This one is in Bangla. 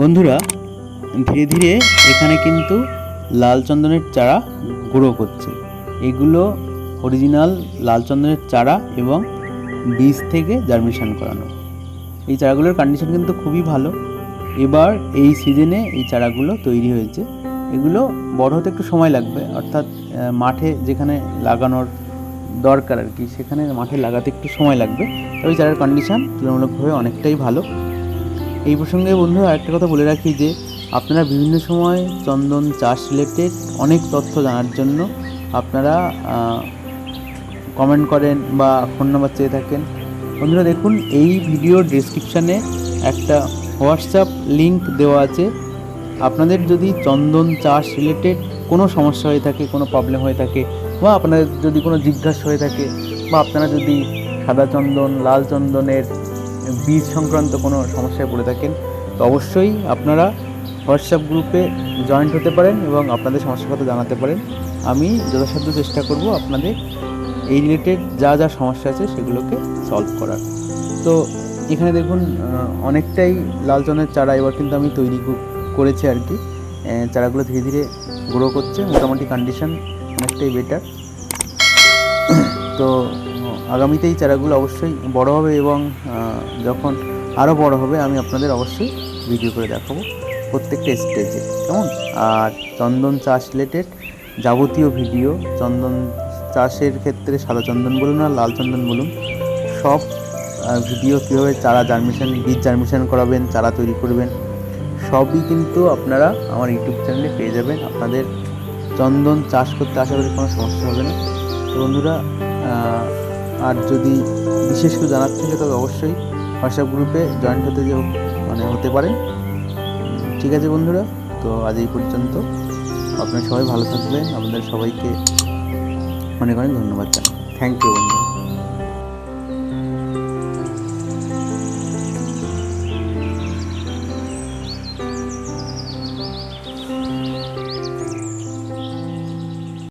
বন্ধুরা, ধীরে ধীরে এখানে কিন্তু লাল চন্দনের চারা গ্রো করছে। এগুলো অরিজিনাল লাল চন্দনের চারা এবং বীজ থেকে জার্মিনেশন করানো। এই চারাগুলোর কন্ডিশন কিন্তু খুবই ভালো। এবার এই সিজনে এই চারাগুলো তৈরি হয়েছে। এগুলো বড় হতে একটু সময় লাগবে। অর্থাৎ মাঠে যেখানে লাগানোর দরকার আর কি, সেখানে মাঠে লাগাতে একটু সময় লাগবে। তবে চারার কন্ডিশন তুলনামূলকভাবে অনেকটাই ভালো। এই প্রসঙ্গে বন্ধুরা আরেকটা কথা বলে রাখি যে আপনারা বিভিন্ন সময় চন্দন চাষ রিলেটেড অনেক তথ্য জানার জন্য আপনারা কমেন্ট করেন বা ফোন নাম্বার চেয়ে থাকেন। বন্ধুরা দেখুন, এই ভিডিওর ডেসক্রিপশানে একটা হোয়াটসঅ্যাপ লিংক দেওয়া আছে। আপনাদের যদি চন্দন চাষ রিলেটেড কোনো সমস্যা হয়ে থাকে, কোনো প্রবলেম হয়ে থাকে, বা আপনাদের যদি কোনো জিজ্ঞাসা হয়ে থাকে, বা আপনারা যদি সাদা চন্দন, লাল চন্দনের বীজ সংক্রান্ত কোনো সমস্যায় পড়ে থাকেন, তো অবশ্যই আপনারা হোয়াটসঅ্যাপ গ্রুপে জয়েন্ট হতে পারেন এবং আপনাদের সমস্যার কথা জানাতে পারেন। আমি যথাসাধ্য চেষ্টা করব আপনাদের এই রিলেটেড যা যা সমস্যা আছে সেগুলোকে সলভ করার। তো এখানে দেখুন অনেকটাই লাল চনের চারা এবার কিন্তু আমি তৈরি করেছি আর কি। চারাগুলো ধীরে ধীরে গ্রো করছে। মোটামুটি কন্ডিশন অনেকটাই বেটার তো আগামীতে এই চারাগুলো অবশ্যই বড় হবে এবং যখন আরও বড় হবে, আমি আপনাদের অবশ্যই ভিডিও করে দেখাবো প্রত্যেকটা স্টেজে কেমন? আর চন্দন চাষ রিলেটেড যাবতীয় ভিডিও চন্দন চাষের ক্ষেত্রে সাদা চন্দন বলুন আর লাল চন্দন বলুন, সব ভিডিও কীভাবে চারা জার্মিশন বীজ জার্মিশন করাবেন, চারা তৈরি করবেন, সবই কিন্তু আপনারা আমার ইউটিউব চ্যানেলে পেয়ে যাবেন। আপনাদের চন্দন চাষ করতে আশা করি কোনো সমস্যা হবে না। তো বন্ধুরা আর যদি বিশেষ কিছু জানার থাকে, তবে অবশ্যই হোয়াটসঅ্যাপ গ্রুপে জয়েন্ট হতে যে মানে হতে পারে। ঠিক আছে বন্ধুরা, তো আজ এই পর্যন্ত। আপনারা সবাই ভালো থাকবেন। আপনাদের সবাইকে অনেক অনেক ধন্যবাদ জানাই। থ্যাংক ইউ বন্ধুরা।